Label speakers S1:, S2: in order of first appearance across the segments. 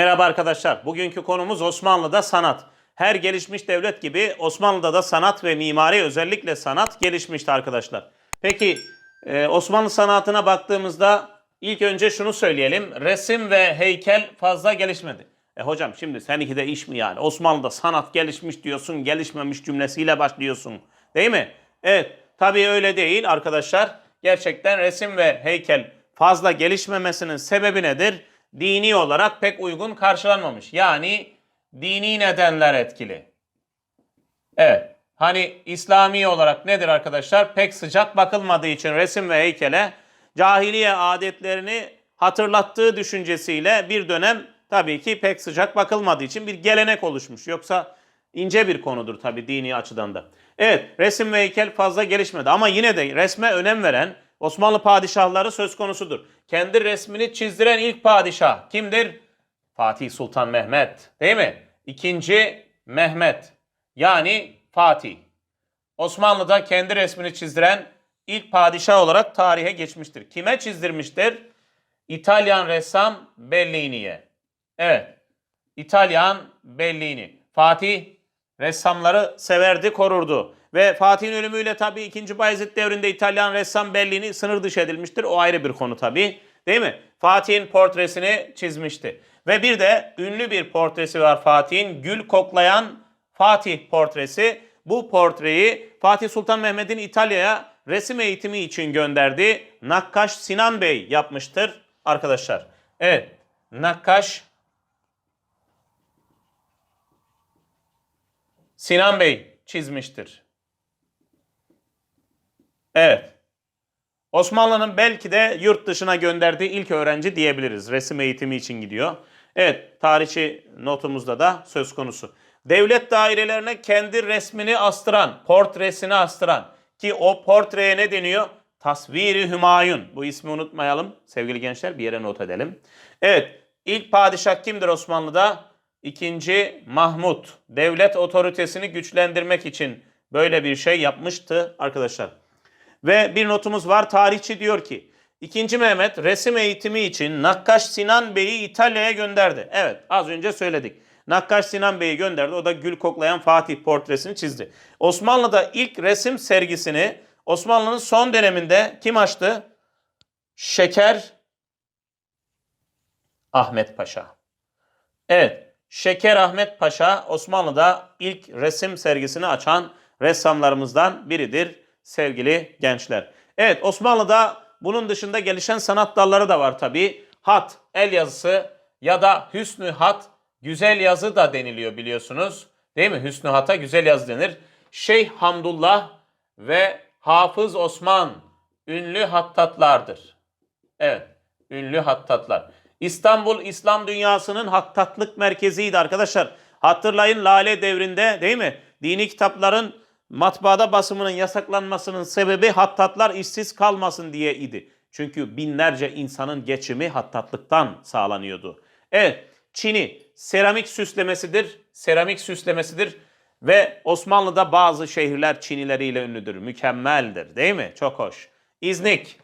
S1: Merhaba arkadaşlar. Bugünkü konumuz Osmanlı'da sanat. Her gelişmiş devlet gibi Osmanlı'da da sanat ve mimari özellikle sanat gelişmişti arkadaşlar. Peki e, Osmanlı sanatına baktığımızda ilk önce şunu söyleyelim. Resim ve heykel fazla gelişmedi. E hocam şimdi seninki de iş mi yani? Osmanlı'da sanat gelişmiş diyorsun, gelişmemiş cümlesiyle başlıyorsun. Değil mi? Evet. Tabii öyle değil arkadaşlar. Gerçekten resim ve heykel fazla gelişmemesinin sebebi nedir? Dini olarak pek uygun karşılanmamış. Yani dini nedenler etkili. Evet. Hani İslami olarak nedir arkadaşlar? Pek sıcak bakılmadığı için resim ve heykele cahiliye adetlerini hatırlattığı düşüncesiyle bir dönem tabii ki pek sıcak bakılmadığı için bir gelenek oluşmuş. Yoksa ince bir konudur tabii dini açıdan da. Evet resim ve heykel fazla gelişmedi ama yine de resme önem veren Osmanlı padişahları söz konusudur. Kendi resmini çizdiren ilk padişah kimdir? Fatih Sultan Mehmet değil mi? İkinci Mehmet yani Fatih. Osmanlı'da kendi resmini çizdiren ilk padişah olarak tarihe geçmiştir. Kime çizdirmiştir? İtalyan ressam Bellini'ye. Evet. İtalyan Bellini. Fatih ressamları severdi, korurdu. Ve Fatih'in ölümüyle tabii 2. Bayezid devrinde İtalyan ressam Bellini sınır dışı edilmiştir. O ayrı bir konu tabii. Değil mi? Fatih'in portresini çizmişti. Ve bir de ünlü bir portresi var Fatih'in. Gül koklayan Fatih portresi. Bu portreyi Fatih Sultan Mehmet'in İtalya'ya resim eğitimi için gönderdiği Nakkaş Sinan Bey yapmıştır arkadaşlar. Evet. Nakkaş Sinan Bey çizmiştir. Evet. Osmanlı'nın belki de yurt dışına gönderdiği ilk öğrenci diyebiliriz. Resim eğitimi için gidiyor. Evet, tarihçi notumuzda da söz konusu. Devlet dairelerine kendi resmini astıran, portresini astıran ki o portreye ne deniyor? Tasviri Hümayun. Bu ismi unutmayalım sevgili gençler bir yere not edelim. Evet, ilk padişah kimdir Osmanlı'da? İkinci Mahmut. Devlet otoritesini güçlendirmek için böyle bir şey yapmıştı arkadaşlar. Ve bir notumuz var. Tarihçi diyor ki 2. Mehmet resim eğitimi için Nakkaş Sinan Bey'i İtalya'ya gönderdi. Evet az önce söyledik. Nakkaş Sinan Bey'i gönderdi. O da gül koklayan Fatih portresini çizdi. Osmanlı'da ilk resim sergisini Osmanlı'nın son döneminde kim açtı? Şeker Ahmet Paşa. Evet, Şeker Ahmet Paşa Osmanlı'da ilk resim sergisini açan ressamlarımızdan biridir sevgili gençler. Evet Osmanlı'da bunun dışında gelişen sanat dalları da var tabi. Hat, el yazısı ya da hüsnü hat, güzel yazı da deniliyor biliyorsunuz. Değil mi? Hüsnü hata güzel yazı denir. Şeyh Hamdullah ve Hafız Osman ünlü hattatlardır. Evet, ünlü hattatlar. İstanbul İslam dünyasının hattatlık merkeziydi arkadaşlar. Hatırlayın Lale devrinde değil mi? Dini kitapların matbaada basımının yasaklanmasının sebebi hattatlar işsiz kalmasın diye idi. Çünkü binlerce insanın geçimi hattatlıktan sağlanıyordu. Evet, Çin'i seramik süslemesidir. Seramik süslemesidir ve Osmanlı'da bazı şehirler Çinileriyle ünlüdür. Mükemmeldir, değil mi? Çok hoş. İznik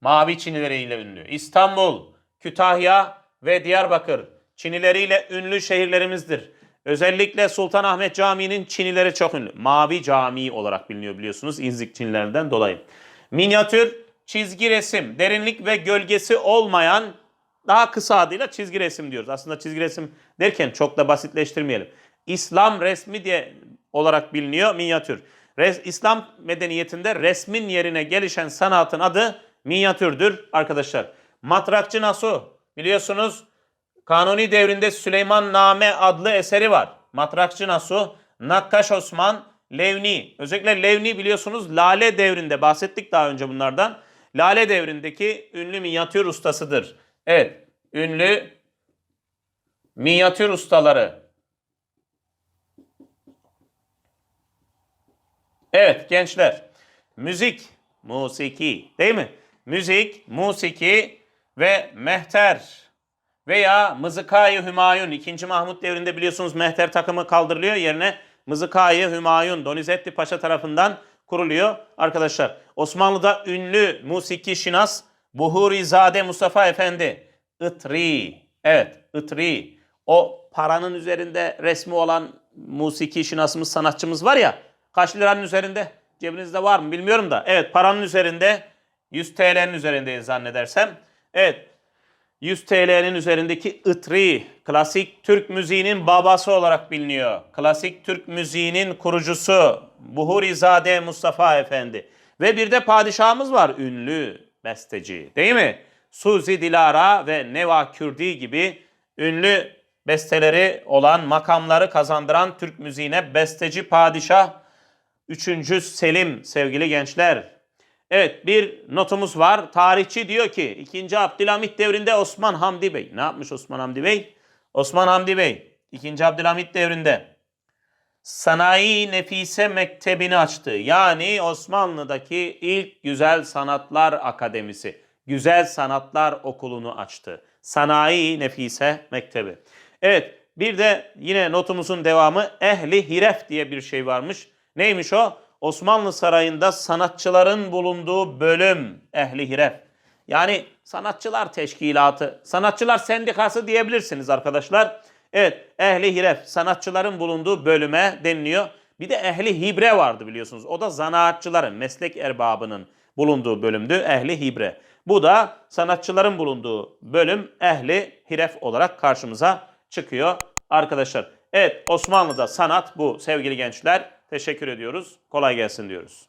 S1: mavi Çinileriyle ünlü. İstanbul, Kütahya ve Diyarbakır Çinileriyle ünlü şehirlerimizdir. Özellikle Sultanahmet Camii'nin Çinileri çok ünlü. Mavi Camii olarak biliniyor biliyorsunuz İnzik Çinilerinden dolayı. Minyatür, çizgi resim, derinlik ve gölgesi olmayan daha kısa adıyla çizgi resim diyoruz. Aslında çizgi resim derken çok da basitleştirmeyelim. İslam resmi diye olarak biliniyor minyatür. Res, İslam medeniyetinde resmin yerine gelişen sanatın adı minyatürdür arkadaşlar. Matrakçı Nasuh biliyorsunuz Kanuni devrinde Süleyman Name adlı eseri var. Matrakçı Nasuh, Nakkaş Osman, Levni. Özellikle Levni biliyorsunuz Lale devrinde bahsettik daha önce bunlardan. Lale devrindeki ünlü minyatür ustasıdır. Evet, ünlü minyatür ustaları. Evet gençler, müzik, musiki değil mi? Müzik, musiki ve mehter veya Mızıkayı Hümayun 2. Mahmut devrinde biliyorsunuz mehter takımı kaldırılıyor yerine Mızıkayı Hümayun Donizetti Paşa tarafından kuruluyor arkadaşlar. Osmanlı'da ünlü musiki şinas Buhurizade Mustafa Efendi Itri Evet, ıtri. O paranın üzerinde resmi olan musiki şinasımız, sanatçımız var ya. Kaç liranın üzerinde? Cebinizde var mı bilmiyorum da. Evet, paranın üzerinde 100 TL'nin üzerindeyiz zannedersem. Evet, 100 TL'nin üzerindeki ıtri, klasik Türk müziğinin babası olarak biliniyor. Klasik Türk müziğinin kurucusu Buhurizade Mustafa Efendi. Ve bir de padişahımız var, ünlü besteci değil mi? Suzi Dilara ve Neva Kürdi gibi ünlü besteleri olan, makamları kazandıran Türk müziğine besteci padişah 3. Selim sevgili gençler. Evet bir notumuz var. Tarihçi diyor ki 2. Abdülhamit devrinde Osman Hamdi Bey. Ne yapmış Osman Hamdi Bey? Osman Hamdi Bey 2. Abdülhamit devrinde Sanayi Nefise Mektebi'ni açtı. Yani Osmanlı'daki ilk Güzel Sanatlar Akademisi. Güzel Sanatlar Okulu'nu açtı. Sanayi Nefise Mektebi. Evet bir de yine notumuzun devamı Ehli Hiref diye bir şey varmış. Neymiş o? Osmanlı Sarayı'nda sanatçıların bulunduğu bölüm Ehli Hiref. Yani sanatçılar teşkilatı, sanatçılar sendikası diyebilirsiniz arkadaşlar. Evet, ehli hiref, sanatçıların bulunduğu bölüme deniliyor. Bir de ehli hibre vardı biliyorsunuz. O da zanaatçıların, meslek erbabının bulunduğu bölümdü, ehli hibre. Bu da sanatçıların bulunduğu bölüm ehli hiref olarak karşımıza çıkıyor arkadaşlar. Evet, Osmanlı'da sanat bu sevgili gençler. Teşekkür ediyoruz. Kolay gelsin diyoruz.